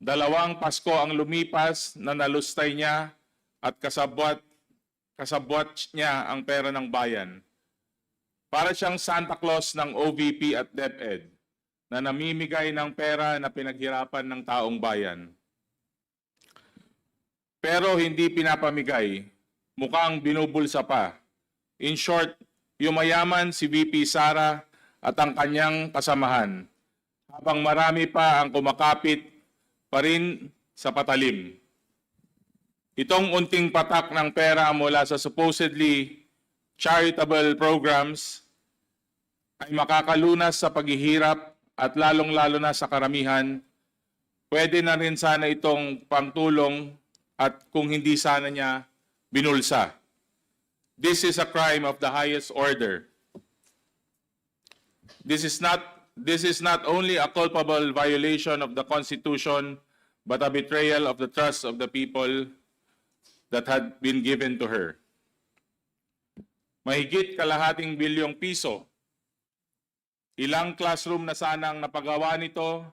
Dalawang Pasko ang lumipas na nalustay niya at kasabwat, kasabwat niya ang pera ng bayan. Para siyang Santa Claus ng OVP at DepEd na namimigay ng pera na pinaghirapan ng taong bayan. Pero hindi pinapamigay, mukhang binubulsa pa. In short, yumayaman si VP Sara at ang kanyang kasamahan, habang marami pa ang kumakapit pa rin sa patalim. Itong unting patak ng pera mula sa supposedly charitable programs ay makakalunas sa paghihirap at lalong-lalo na sa karamihan, pwede na rin sana itong pangtulong at kung hindi sana niya binulsa. This is a crime of the highest order. This is not this is not only a culpable violation of the Constitution, but a betrayal of the trust of the people that had been given to her. Mahigit kalahating bilyong piso. Ilang classroom na sana ang napagawa nito,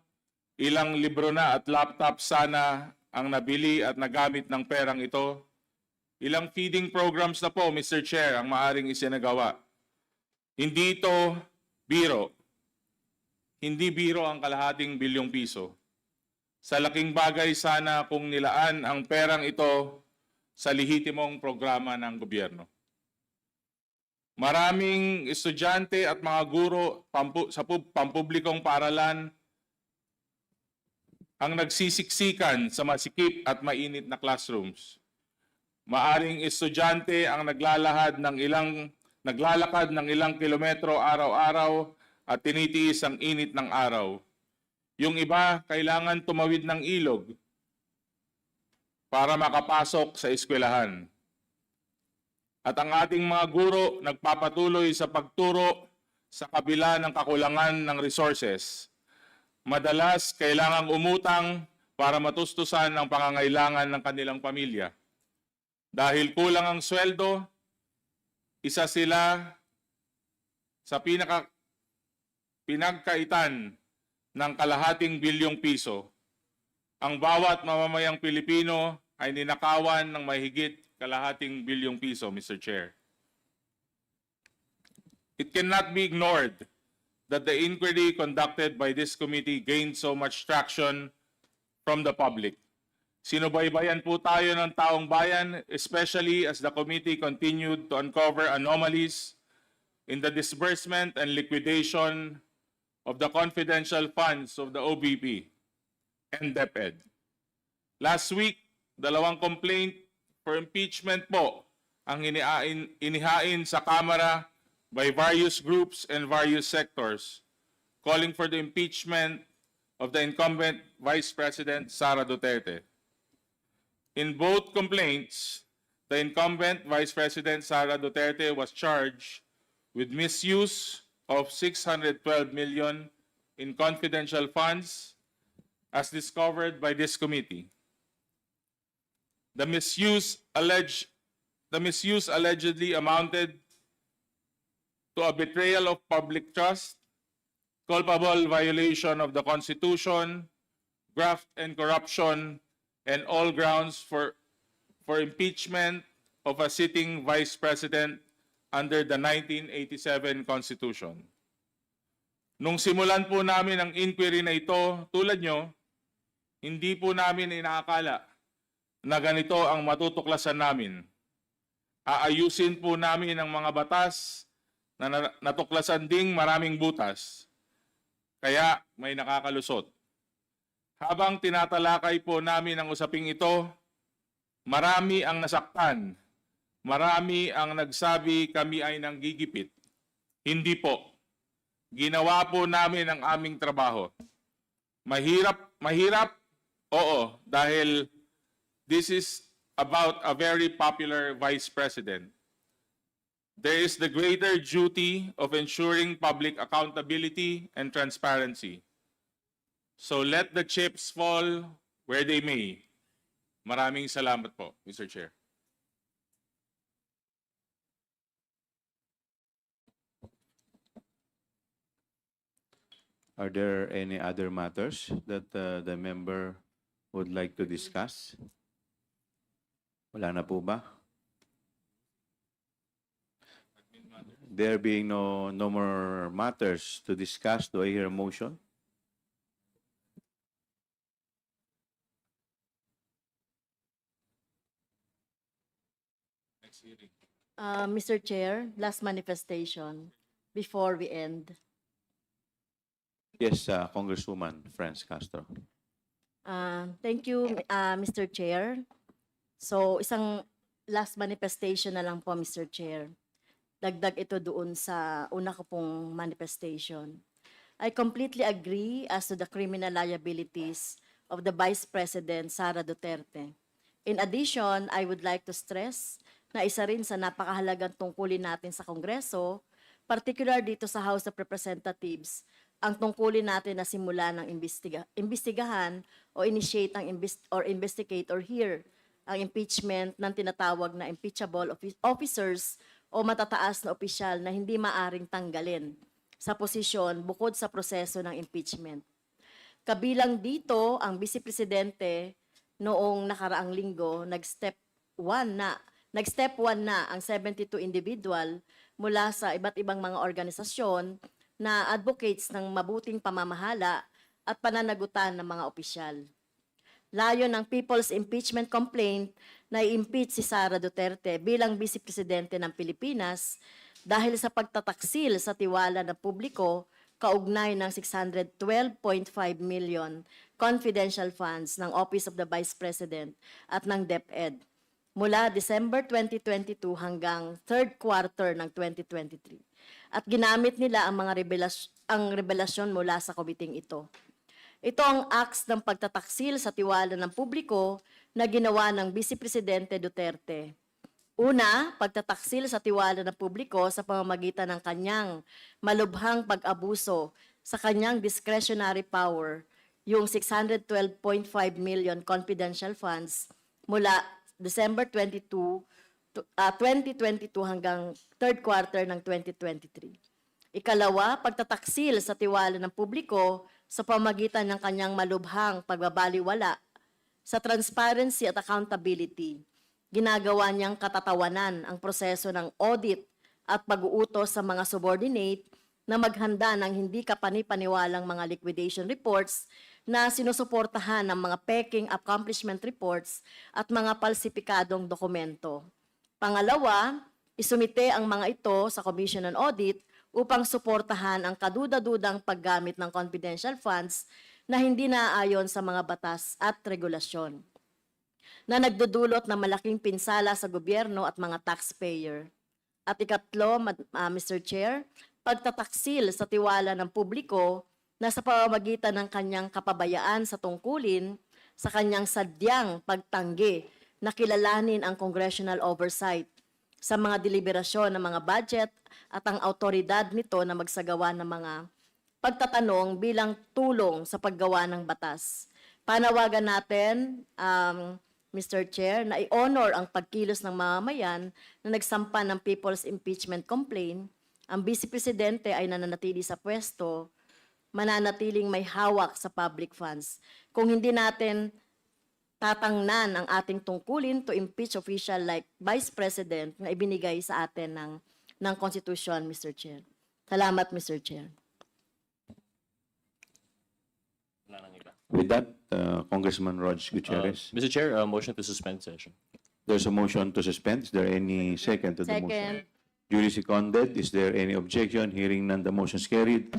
ilang libro na at laptop sana ang nabili at nagamit ng perang ito. Ilang feeding programs na po, Mr. Chair, ang maaring isinagawa. Hindi ito biro. Hindi biro ang kalahating bilyong piso. Sa laking bagay sana kung nilaan ang perang ito sa lehitimong programa ng gobyerno. Maraming estudyante at mga guro pampu- sa pub- pampublikong paaralan ang nagsisiksikan sa masikip at mainit na classrooms. Maaring estudyante ang naglalahad ng ilang naglalakad ng ilang kilometro araw-araw at tinitiis ang init ng araw. Yung iba kailangan tumawid ng ilog para makapasok sa eskwelahan. At ang ating mga guro nagpapatuloy sa pagturo sa kabila ng kakulangan ng resources. Madalas kailangang umutang para matustusan ang pangangailangan ng kanilang pamilya. Dahil kulang ang sweldo, isa sila sa pinaka pinagkaitan ng kalahating bilyong piso. Ang bawat mamamayang Pilipino ay ninakawan ng mahigit kalahating bilyong piso, Mr. Chair. It cannot be ignored that the inquiry conducted by this committee gained so much traction from the public. Sinubaybayan po tayo ng taong bayan, especially as the committee continued to uncover anomalies in the disbursement and liquidation of the confidential funds of the OBP and DepEd. Last week, dalawang complaint for impeachment po ang inihain, inihain sa Kamara by various groups and various sectors calling for the impeachment of the incumbent Vice President Sara Duterte. In both complaints, the incumbent Vice President Sara Duterte was charged with misuse of 612 million in confidential funds as discovered by this committee. The misuse alleged the misuse allegedly amounted to a betrayal of public trust, culpable violation of the Constitution, graft and corruption, and all grounds for, for impeachment of a sitting vice president under the 1987 Constitution. Nung simulan po namin ang inquiry na ito, tulad nyo, hindi po namin inaakala na ganito ang matutuklasan namin. Aayusin po namin ang mga batas na na- natuklasan ding maraming butas. Kaya may nakakalusot. Habang tinatalakay po namin ang usaping ito, marami ang nasaktan. Marami ang nagsabi kami ay nanggigipit. Hindi po. Ginawa po namin ang aming trabaho. Mahirap, mahirap? Oo, dahil this is about a very popular vice president. There is the greater duty of ensuring public accountability and transparency. So let the chips fall where they may. Maraming salamat po, Mr. Chair. Are there any other matters that uh, the member would like to discuss? Wala na po ba? There being no, no more matters to discuss, do I hear a motion? Uh, Mr. Chair, last manifestation before we end. Yes, uh, Congresswoman Franz Castro. Uh, thank you, uh, Mr. Chair. So, isang last manifestation na lang po, Mr. Chair. Dagdag ito doon sa una ko pong manifestation. I completely agree as to the criminal liabilities of the Vice President Sara Duterte. In addition, I would like to stress na isa rin sa napakahalagang tungkulin natin sa Kongreso, particular dito sa House of Representatives, ang tungkulin natin na simula ng imbestiga, imbestigahan o initiate ang invest, or investigate or hear ang impeachment ng tinatawag na impeachable offi- officers o matataas na opisyal na hindi maaring tanggalin sa posisyon bukod sa proseso ng impeachment. Kabilang dito ang Vice Presidente noong nakaraang linggo, nag-step 1 na, nag-step 1 na ang 72 individual mula sa iba't ibang mga organisasyon na advocates ng mabuting pamamahala at pananagutan ng mga opisyal. Layo ng People's Impeachment Complaint na i-impeach si Sara Duterte bilang Vice Presidente ng Pilipinas dahil sa pagtataksil sa tiwala ng publiko kaugnay ng 612.5 million confidential funds ng Office of the Vice President at ng DepEd mula December 2022 hanggang third quarter ng 2023. At ginamit nila ang mga revelas- ang revelasyon mula sa komiting ito. Ito ang acts ng pagtataksil sa tiwala ng publiko na ginawa ng Vice Presidente Duterte. Una, pagtataksil sa tiwala ng publiko sa pamamagitan ng kanyang malubhang pag-abuso sa kanyang discretionary power, yung 612.5 million confidential funds mula December 22, to- ah, 2022 hanggang third quarter ng 2023. Ikalawa, pagtataksil sa tiwala ng publiko sa pamagitan ng kanyang malubhang pagbabaliwala sa transparency at accountability. Ginagawa niyang katatawanan ang proseso ng audit at pag-uutos sa mga subordinate na maghanda ng hindi kapani-paniwalang mga liquidation reports na sinusuportahan ng mga peking accomplishment reports at mga palsipikadong dokumento. Pangalawa, isumite ang mga ito sa Commission on Audit upang suportahan ang kaduda-dudang paggamit ng confidential funds na hindi naaayon sa mga batas at regulasyon na nagdudulot ng malaking pinsala sa gobyerno at mga taxpayer. At ikatlo, Mad- ah, Mr. Chair, pagtataksil sa tiwala ng publiko na sa pamamagitan ng kanyang kapabayaan sa tungkulin sa kanyang sadyang pagtanggi na kilalanin ang congressional oversight sa mga deliberasyon ng mga budget at ang autoridad nito na magsagawa ng mga pagtatanong bilang tulong sa paggawa ng batas. Panawagan natin, um, Mr. Chair, na i-honor ang pagkilos ng mamamayan na nagsampa ng People's Impeachment Complaint. Ang Vice Presidente ay nananatili sa pwesto, mananatiling may hawak sa public funds. Kung hindi natin tatangnan ang ating tungkulin to impeach official like Vice President na ibinigay sa atin ng, ng Constitution, Mr. Chair. Salamat, Mr. Chair. With that, uh, Congressman Rog Gutierrez, Mr. Chair, uh, motion to suspend session. there's a motion to suspend. Is there any second to the motion? Second. Duly seconded. Is there any objection? Hearing none, the motion is carried.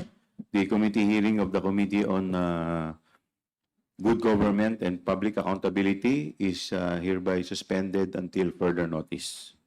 The committee hearing of the Committee on uh, Good Government and Public Accountability is uh, hereby suspended until further notice.